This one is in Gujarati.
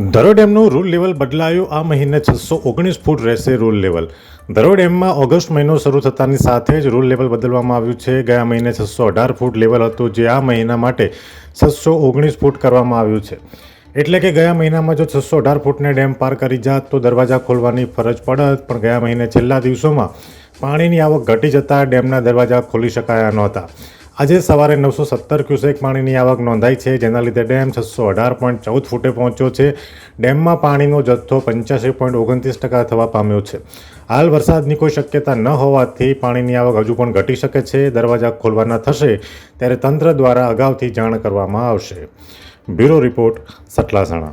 ધરો ડેમનું રૂલ લેવલ બદલાયું. આ મહિને છસો ઓગણીસ ફૂટ રહેશે રૂલ લેવલ ધરો ડેમમાં ઓગસ્ટ મહિનો શરૂ થતાની સાથે જ રૂલ લેવલ બદલવામાં આવ્યું છે. ગયા મહિને છસો અઢાર ફૂટ લેવલ હતું, જે આ મહિના માટે છસો ઓગણીસ ફૂટ કરવામાં આવ્યું છે. એટલે કે ગયા મહિનામાં જો છસો અઢાર ફૂટને ડેમ પાર કરી જાત, તો દરવાજા ખોલવાની ફરજ પડત. પણ ગયા મહિને છેલ્લા દિવસોમાં પાણીની આવક ઘટી જતાં ડેમના દરવાજા ખોલી શકાયા નહોતા. આજે સવારે નવસો સત્તર ક્યુસેક પાણીની આવક નોંધાઈ છે. જેના લીધે ડેમ છસો અઢાર પોઈન્ટ ચૌદ ફૂટે પહોંચ્યો છે. ડેમમાં પાણીનો જથ્થો પંચ્યાસી પોઈન્ટ ઓગણત્રીસ ટકા થવા પામ્યો છે. હાલ વરસાદની કોઈ શક્યતા ન હોવાથી પાણીની આવક હજુ પણ ઘટી શકે છે. દરવાજા ખોલવાના થશે ત્યારે તંત્ર દ્વારા અગાઉથી જાણ કરવામાં આવશે. Bureau report, Satlasana.